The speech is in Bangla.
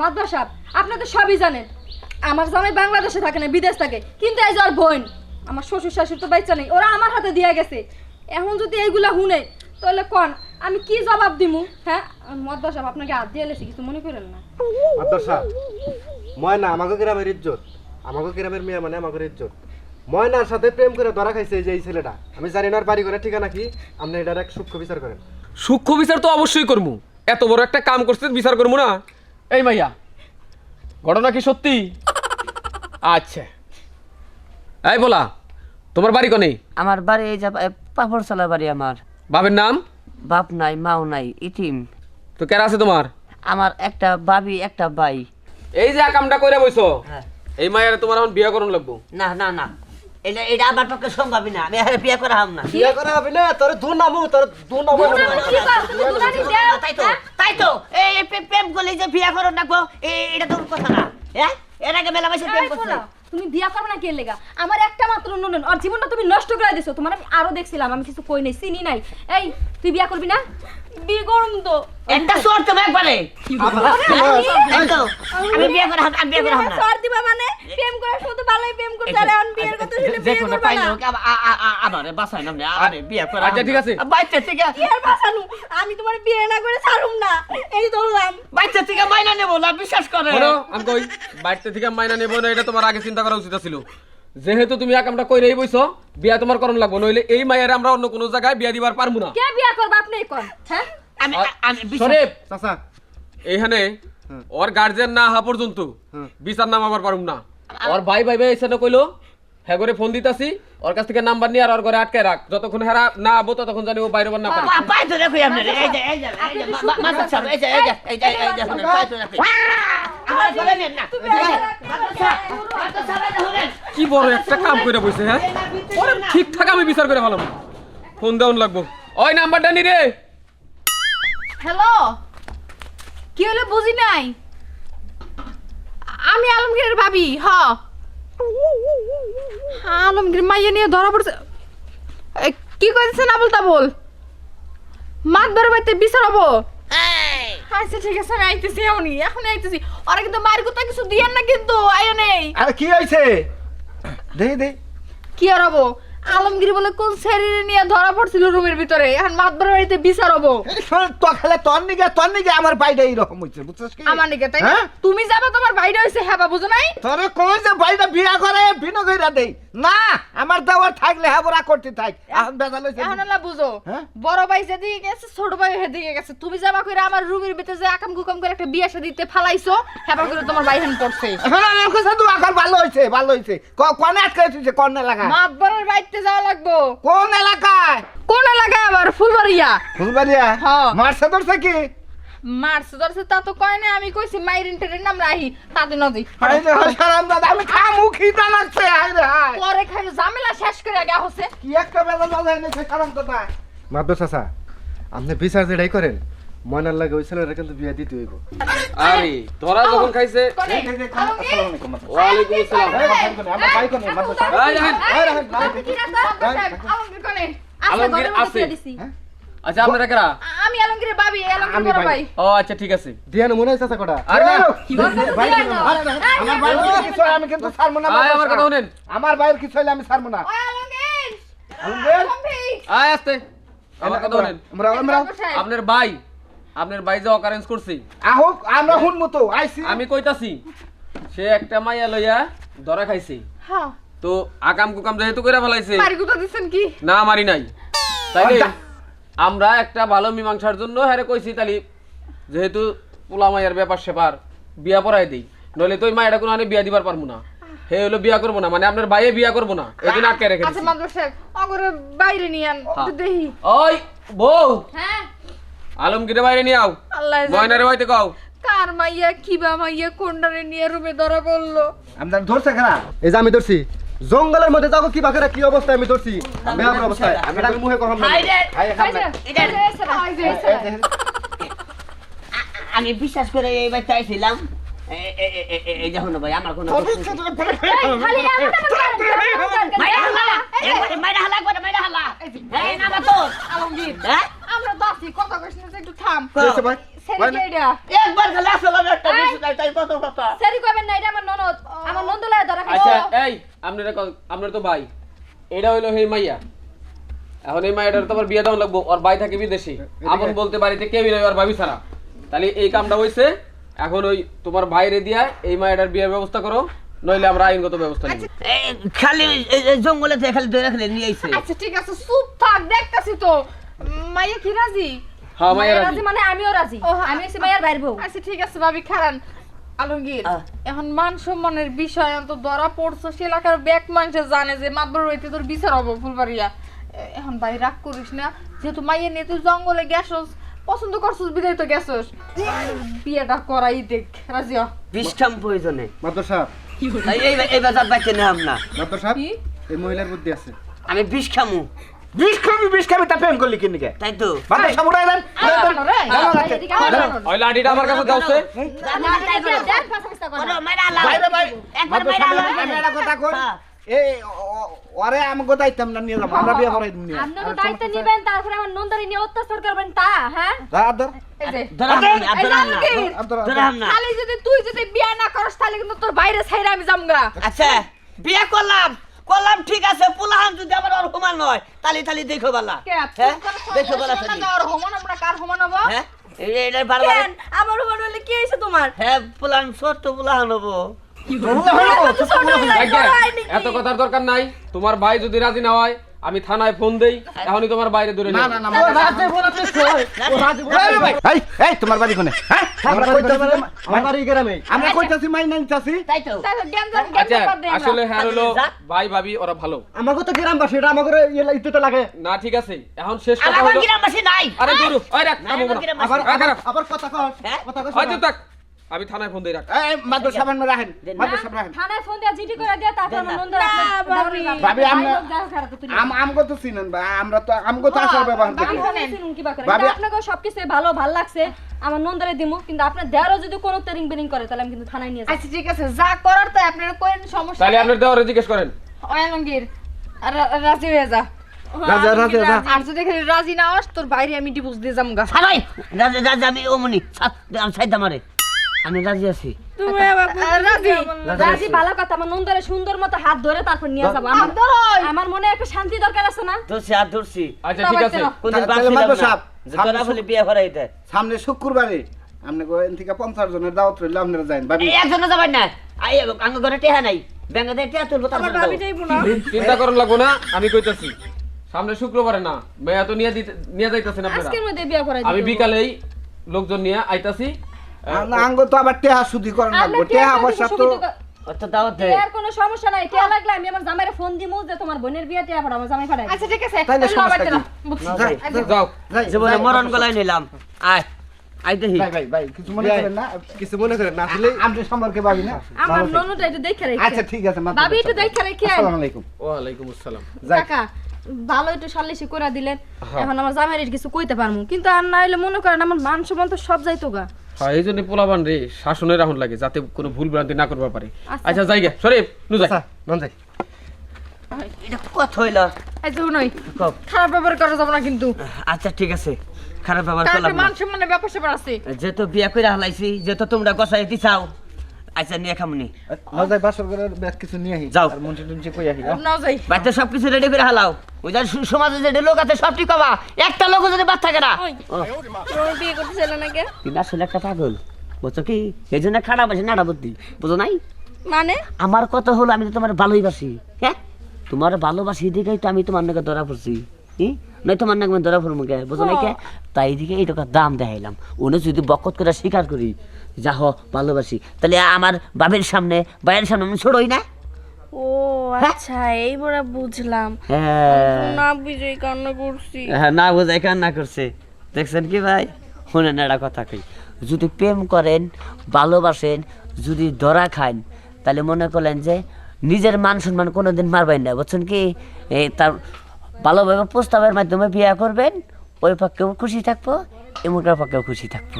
মাদ্রাস সাহেব আপনি তো সবই জানেন। আমার জামাই বাংলাদেশে থাকে না বিদেশ থাকে। কিন্তু এই যে ওর বোন আমার শ্বশুর শাশুড়ি তো বাচ্চা নেই ওরা আমার হাতে দিয়ে গেছে। এখন যদি এইগুলা শুনে তাহলে কোন? আমি কি জবাব দিমু? হ্যাঁ? মাদ্রাস সাহেব আপনাকে হাত দিয়ে লেছি কিছু মনে করেন না। মাদ্রাসা ময়না আমাকে গ্রামের ইজ্জত। আমাকে গ্রামের মেয়ে মানে আমাকে ইজ্জত। ময়নার সাথে প্রেম করে ধরা খাইছে এই যে এই ছেলেটা। আমি জানি না বাড়ি করে ঠিকানা কি আপনি এটার এক সূক্ষ্ম বিচার করেন। সূক্ষ্ম বিচার তো অবশ্যই করব এত বড় একটা কাম করছে বিচার করব না? এই মাইয়া ঘটনা কি সত্যি? আচ্ছা। এই বলা তোমার বাড়ি কনে? আমার বাড়ি এই যে পাপড় চালার বাড়ি আমার। বাবার নাম? বাপ নাই মাও নাই ইটিম তো কেরা আছে তোমার? আমার একটা বাবি একটা ভাই। এই যে কামটা কইরা বইছো হ্যাঁ। এই মায়ের তোমার এখন বিয়ে করুন লাগবো? না না না। এটা এটা আমার পক্ষে সম্ভবই না। আমি আর বিয়ে করা হাম না। বিয়ে করা হবে না তোর দু নামু তোর দু নামু করছ তাই তো তাই তো। এই প্রেম- করলে যে বিয়ে করো না গো এটা তোর কথা না। হ্যাঁ এর আগে মেলা মাসে প্রেম এই তুমি বিয়া করবে না কে লেগা? আমার একটা মাত্র নুনন আর জীবনটা তুমি নষ্ট করে দিছো। তোমার আমি আরও দেখছিলাম আমি কিছু কই নাই চিনি নাই। এই তুই বিয়া করবি না? বিয়ে করুম তো একটা সোর তো একবারে আমি বিয়ে করা বিয়ে করা সর দিবা মানে? প্রেম করার সময় তো ভালোই প্রেম করতে আর এখন বিয়ের কথা শুনে বিয়ে দেখো না পাইলো আমারে বাসায় নামনে আরে বিয়ে করা আচ্ছা, ঠিক আছে। বাইতে থেকে বাঁচানো আমি তোমার বিয়ে না করে ছাড়ুম না। এই ধরলাম। বাইতে থেকে মাইনা নেব না বিশ্বাস করে। আমি কই বাড়িতে থেকে মাইনা নেব না এটা তোমার আগে চিন্তা করা উচিত ছিল। যেহেতু তুমি এক কামটা কইরেই বইছো বিয়া তোমার করণ লাগবো নইলে এই মায়ের আমরা অন্য কোনো জায়গায় বিয়া দিবার পারব না কে বিয়া করবে আপনি কোন হ্যাঁ আমি আমি শরীফ চাচা এইখানে ওর গার্জেন না হওয়া পর্যন্ত। বিচার নাম আমার পারুম না ওর ভাই ভাই ভাই এসে কইলো হ্যাঁ করে ফোন দিতাছি ওর কাছ থেকে নাম্বার নিয়ে আর ওর ঘরে আটকে রাখ যতক্ষণ হেরা না আবো ততক্ষণ জানি ও বাইরে বার না পারে পাই তো দেখো এই যে এই যে এই যে মাথা এই যে এই যে এই যে এই যে শুনেন, পাই তো দেখো কি বড় একটা কাম করে বসে হ্যাঁ? ওরে ঠিকঠাক আমি বিচার করে ভালো ফোন দেওয়ান লাগবো। ওই নাম্বারটা নি রে। হ্যালো? কি হলো বুঝি নাই? আমি আলমগীরের ভাবি হ। আলমগীর মাইয়া নিয়ে ধরা পড়ছে। এ, কি কইছে না বলতা বল মাত ধরে বাইতে বিচারাবো আচ্ছা ঠিক আছে আমি আইতেছি এমনি এখন আইতেছি। ওরা কিন্তু মায়ের কথা কিছু দিয়েন না কিন্তু আয়ো নেই। আরে কি হয়েছে? দেখি দে। কি আর হব? আলমগীর বলে কোন শরীরে নিয়ে ধরা পড়ছিল রুমের ভিতরে? এখন মাত ধরে বাড়িতে বিচারাবো তো খেলে তোর নিগে তোর নিগে আমার বাইটা এইরকম হয়েছে বুঝছিস কি? আমার নিকে তাই হ্যাঁ? তুমি যাবে তোমার বাইরে হইছে হ্যাঁ বুঝো নাই? তোরে কই যে বাইটা বিয়া করে ভিন্ন কইরা দেই। না আমার দেওয়ার থাকলে হাবরা করতে থাক। এখন বেজাল হইছে এখন না বুঝো হ্যাঁ? বড় ভাই যেদিকে গেছে ছোট ভাই সেদিকে গেছে। তুমি যাবা করে আমার রুমের ভিতরে যে আকাম কুকাম করে একটা বিয়ে শাদী দিতে ফালাইছো হ্যাঁ করে তোমার ভাই হেন পড়ছে এখন আমার কাছে তো আকার ভালো হইছে ভালো হইছে কোন আটকে তুইছে কোন এলাকা মাতবরের বাড়িতে যাওয়া লাগবো। কোন এলাকায়? কোন এলাকায় আবার? ফুলবাড়িয়া। ফুলবাড়িয়া? হ্যাঁ। মারছে ধরছে কি? মার্চ ধরছে তা তো কয় না আমি কইছি মাইরিন টেরের নাম রাহি তাতে নদী আমি খামু খিদা লাগছে পরে খাই ঝামেলা শেষ করে আগে হচ্ছে কি একটা বেলা বাজাই নেছে চাচা আপনি বিচার যেটাই করেন ময়নার লাগে ওই ছেলেটা কিন্তু বিয়ে দিতে হইব আরে তোরা যখন খাইছে? ওয়ালাইকুম আসসালাম আমার? আলমগীর আছে, আছে। আচ্ছা আপনারা কেরা আমি আলমগীরের ভাবি আলমগীর বড় ভাই। ও আচ্ছা ঠিক আছে। মনে চাচা কটা? আরে না। ভাই আমার ভাই কিছু আমি কিন্তু ছাড়বো না আমার কথা শুনেন। আমার ভাইয়ের কিছু হইলে আমি ছাড়বো না। ওই আলমগীর। আলমগীর? আলমগীর। আয় আসতে। আমার কথা শুনেন। আমরা আমরা আপনার ভাই আপনার ভাই যে অকারেন্স করছি। আহুক আমরা শুনব তো আইসি। আমি কইতাছি সে একটা মাইয়া লইয়া ধরা খাইছে। হ্যাঁ। তো আকাম কুকাম যেহেতু করে ফেলাইছে কোথা দিছেন কি? না মারি নাই। তাইলে আচ্ছা। আমরা একটা ভালো মীমাংসার জন্য হ্যারে কইছি তালি যেহেতু পোলা মায়ের ব্যাপার সেপার বিয়া পড়াই দেই। নইলে তো ওই মায়েরা কোনো আনে বিয়া দিবার পারব না। হে হলো বিয়া করব না মানে আপনার ভাইয়ে বিয়া করব না। এই জন্য আটকে রেখে আচ্ছা দিছি। সাহেব অগরে বাইরে নিয়ে আন হ্যাঁ। দেখি। ওই বউ! হ্যাঁ। আলমগীরে বাইরে নিয়ে আও। আল্লাহ ময়নারে বাইতে কও। কার মাইয়া কিবা মাইয়া কোনটারে নিয়ে রুমে ধরা পড়ল? ধরছে খেলা এই যে আমি ধরছি। জঙ্গলের মধ্যে যাব কি বাকেরা কি অবস্থায় আমি ধরছি? বেহার অবস্থায়। আমি মুখে বিশ্বাস করে এই ভাই আমার কোনো মাইরা হালা মাইরা হালা এই আলমগীর হ্যাঁ? আমরা তো আছি কথা না একটু থাম। ভাই? ছেলে কে একবার খেলা আসলে একটা এই, বেশি তাই তাই কত কথা। সেরি কইবেন না এটা আমার ননদ। আমার নন্দলায় ধরা আচ্ছা এই আপনার আপনার তো ভাই। এটা হইল সেই মাইয়া। এখন এই মাইয়াটার তোমার বিয়ে দেওয়া লাগবো ওর ভাই থাকে বিদেশে। আপন বলতে বাড়িতে কেউই নাই ওর ভাবি ছাড়া। তাহলে এই কামটা হইছে এখন ওই তোমার ভাইরে দিয়া এই মাইয়াটার বিয়ের ব্যবস্থা করো নইলে আমরা আইনগত ব্যবস্থা নিব। খালি জঙ্গলে খালি ধরে রাখলে নিয়ে আইছে। আচ্ছা ঠিক আছে চুপ থাক দেখতাছি তো। মাইয়া কি রাজি? হ্যাঁ মাইয়া রাজি। মানে আমিও রাজি। হ্যাঁ। আমি হচ্ছে মায়ের বাইর বউ। আচ্ছা ঠিক আছে ভাবি খারান আলমগীর এখন মান সম্মানের বিষয় অন্ত ধরা পড়ছো সে এলাকার ব্যাক মানুষে জানে যে মাতবর হইতে তোর বিচার হব ফুলবাড়িয়া। এখন ভাই রাগ করিস না যেহেতু মাইয়া নিয়ে তুই জঙ্গলে গেছস পছন্দ করছিস বিদায় তো গেছস। বিয়েটা করাই দেখ রাজি হ। বিষখাম প্রয়োজনে। মাদ্র সাহেব। এই এই বাজার বাইতে না। মাদ্র সাহেব এই মহিলার বুদ্ধি আছে। আমি বিষ খামু। বিষ খাবি বিষ খাবি তা প্রেম করলি তাই তো বাবা সামুরাই দেন। ওই লাঠিটা আমার কাছে দাওছে না, না, দেখ, দেখ, দেখ, ফাঁসা ফাঁসা করে না। বাইরে ভাই একবার মাদ্র মাইরা সাহেব আমি একটা কথা কই হ্যাঁ। এই ও- ও- ওরে আমাকে দাইতাম না নিয়ে যাব আমরা বিয়ে করাই নিয়ে আপনারা দায়িত্ব নিবেন তারপরে আমার নন্দারি নিয়ে অত্যাচার করবেন তা হ্যাঁ আদর এই যে ধরাম না এই যে ধরাম না আলমগীর, আদর ধরাম না খালি যদি তুই যদি বিয়ে না করস তাহলে কিন্তু তোর বাইরে ছাইরা আমি যামগা আচ্ছা বিয়ে করলাম করলাম ঠিক আছে পুলাহান যদি আমার ওর সমান নয় তালি তালি দেখো বালা। হ্যাঁ? দেখো বালা সঙ্গে তালি। যাওয়ার হমান আমরা কার হমান হব? হ্যাঁ? এটা বারবার আমার কি তোমার? হ্যাঁ পুলাহান হব। এত কথার দরকার নাই। তোমার ভাই যদি রাজি না হয় আমি থানায় ফোন দেই এখনই তোমার বাইরে দূরে না না না এই এই তোমার বাড়ি কোনে হ্যাঁ আমরা কইতাছি আমার বাড়ি গ্রামে আমরা কইতাছি মাই নাই চাছি তাই তো আচ্ছা আমরা। আসলে হ্যাঁ হলো ভাই ভাবি ওরা ভালো আমাকে তো গ্রামবাসী এটা আমাকে ইতে তো লাগে না ঠিক আছে এখন শেষ কথা আমার গ্রামবাসী নাই আরে গুরু ওই রাখ আমার আবার। আবার কথা হ্যাঁ? কথা হয়তো থাক আমি থানায় ফোন দেই রাখ এই মাদ্র সাবান রাখেন দেন না। রাখেন। থানায় ফোন দিয়ে জিডি করে দিয়ে তারপর আমার না। নন্দরা ভাবি। আমরা- আম আমগো তো চিনেন বা আমরা তো আমগো তো আসার ব্যবহার দেখি ভাবি- আপনাকে সবকিছু ভালো ভালো লাগছে আমার নন্দরে দিমু কিন্তু আপনার দেওয়ারও যদি কোনো তেরিং বেরিং করে তাহলে আমি কিন্তু থানায় নিয়ে যাব। আচ্ছা ঠিক আছে যা করার তাই আপনারা করেন সমস্যা তাহলে নেই। আপনার দেওয়ারে জিজ্ঞেস করেন। আলমগীর রাজি হয়ে যা। রাজা রাজা আর যদি রাজি না হস তোর বাইরে আমি ডিভোর্স দিয়ে যামগা। সারাই রাজা রাজা আমি ওমনি সাইদ আমারে আমি রাজি আছি। তুমি রাজি। রাজি ভালো কথা আমার নন্দরে সুন্দর মতো হাত ধরে তারপর নিয়ে যাব। আমার আমার মনে একটা শান্তি দরকার আছে না? ধরছি আর ধরছি। আচ্ছা ঠিক আছে। কোনদিন বাপ না। সাহেব, বলে বিয়ে করাই দেয়। সামনে শুক্রবারে আপনি এন থেকে পঞ্চাশ জনের দাওয়াত রইলে আপনারা যাইন ভাবি। যাবেন না। আই আঙ্গ ঘরে টেহা নাই। ব্যাঙ্গে দিয়ে টেহা তুলবো তারপর যাব। চিন্তা করার লাগবো না আমি কইতাছি সামনে শুক্রবারে না মেয়া তো নিয়ে দিতে নিয়ে যাইতাছেন আপনারা। আজকের মধ্যে বিয়ে করাই আমি বিকালেই লোকজন নিয়ে আইতাছি আঙ্গ তো আবার টেহা শুধু করেন লাগবো। টেহা পয়সা তো ওর তো দাওয়াত দেয়। কোনো সমস্যা নাই। টিয়া লাগলে আমি আমার জামাইরে ফোন দিমু যে তোমার বোনের বিয়ে টিয়া পাঠাবো জামাই পাঠাই আচ্ছা ঠিক আছে। তাহলে সমস্যা কি? না, বুঝছি। যাই, আচ্ছা, যাও। জীবনে মরণ গলায় নিলাম। আয়। আয় দেখি। ভাই ভাই ভাই কিছু মনে করেন না? কিছু মনে করেন না আসলে আপনি সম্পর্কে ভাবি না। আমার ননুটা একটু দেখে রেখে। আচ্ছা ঠিক আছে মাত্র ভাবি একটু দেখে রেখে আসসালামু আলাইকুম। ওয়ালাইকুম আসসালাম। কাকা ভালো একটু সাল্লিশি করে দিলেন। এখন আমার জামাইয়ের কিছু কইতে পারমু। কিন্তু আর না হইলে মনে করেন আমার মান সম্মান তো সব যাইতো গা হ্যাঁ এই জন্য পোলাবান রে শাসনের রাহুল লাগে যাতে কোনো ভুল ভ্রান্তি না করবার পারে। আচ্ছা। যাই গে শরীফ নু যাই আচ্ছা নন যাই। এটা কত হইল? এই শুনোই নই খারাপ ব্যবহার করা যাবে না কিন্তু। আচ্ছা ঠিক আছে। খারাপ ব্যবহার করলাম না। মান সম্মানের ব্যাপার স্যাপার আছে যেহেতু বিয়া করে হালাইছি তো তোমরা গসাই দিছাও আচ্ছা নিয়ে খামনি না। বাসর করে ব্যাগ কিছু নিয়ে আহি যাও। আর কই আহি সব কিছু রেডি করে হালাও। ওই যে সমাজে যে লোক আছে সব ঠিক হবা একটা লোক যদি বাদ থাকে না। ও, তোমার বিয়ে করতে না কে? কিন্তু আসলে একটা পাগল। বুঝছ কি? এই জন্য খারাপ আছে নাড়া বুদ্ধি। বুঝো নাই? মানে? আমার কথা হলো আমি তো তোমার ভালোই বাসি হ্যাঁ? তোমার ভালোবাসি দিকেই তো আমি তোমার নাকি ধরা পড়ছি? নয় তোমার নাকি ধরা পড়ব কে? বুঝো নাই কে? তাই এদিকে এই টাকা দাম দেখাইলাম। উনি যদি বকত করে স্বীকার করি যা হ ভালোবাসি। তাহলে আমার বাবের সামনে বাইরের সামনে আমি ছোড়ই না? ও আচ্ছা এইবার বুঝলাম। হ্যাঁ। না বুঝেই কান্না করছি। হ্যাঁ না বোঝাই কান্না করছে। দেখছেন কি ভাই? শুনেন একটা কথা কই। যদি প্রেম করেন ভালোবাসেন যদি ধরা খান তাহলে মনে করলেন যে নিজের মান সম্মান কোনোদিন মারবেন না। বুঝছেন কি? তার ভালোভাবে প্রস্তাবের মাধ্যমে বিয়ে করবেন ওই পক্ষেও খুশি থাকব এমনকার পক্ষেও খুশি থাকব।